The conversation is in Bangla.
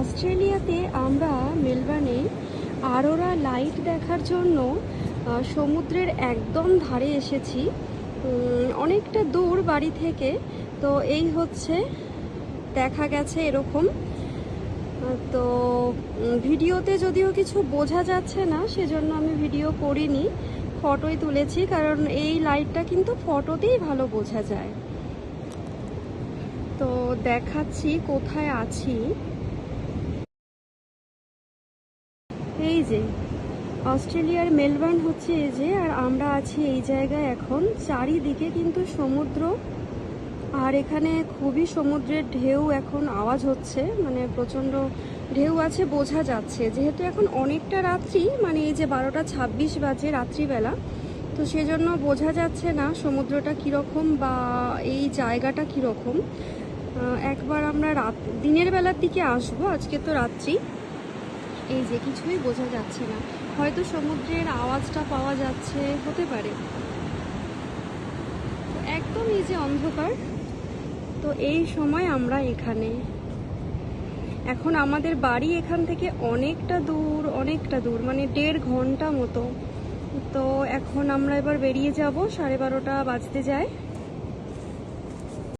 অস্ট্রেলিয়াতে আমরা মেলবার্নে আরোরা লাইট দেখার জন্য সমুদ্রের একদম ধারে এসেছি। অনেকটা দূর বাড়ি থেকে। তো এই হচ্ছে, দেখা গেছে এরকম। তো ভিডিওতে যদিও কিছু বোঝা যাচ্ছে না, সেজন্য আমি ভিডিও করিনি, ফটোই তুলেছি, কারণ এই লাইটটা কিন্তু ফটোতেই ভালো বোঝা যায়। তো দেখাচ্ছি কোথায় আছি। এই যে, অস্ট্রেলিয়ার মেলবার্ন হচ্ছে এই যে, আর আমরা আছি এই জায়গায় এখন। চারিদিকে কিন্তু সমুদ্র, আর এখানে খুবই সমুদ্রের ঢেউ এখন আওয়াজ হচ্ছে মানে প্রচণ্ড ঢেউ আছে, বোঝা যাচ্ছে। যেহেতু এখন অনেকটা রাত্রি মানে এই যে বারোটা ছাব্বিশ বাজে রাত্রিবেলা, তো সেজন্য বোঝা যাচ্ছে না সমুদ্রটা কীরকম বা এই জায়গাটা কীরকম। একবার আমরা রাত, দিনের বেলার দিকে আসব, আজকে তো রাত্রি। এই যে কিছুই বোঝা যাচ্ছে না। হয়তো সমুদ্রের আওয়াজটা পাওয়া যাচ্ছে, হতে পারে। একদম এই যে অন্ধকার। তো এই সময় আমরা এখানে। এখন আমাদের বাড়ি এখান থেকে অনেকটা দূর অনেকটা দূর মানে দেড় ঘণ্টা মতো। তো এখন আমরা এবার বেরিয়ে যাব, সাড়ে বারোটা বাজতে যায়।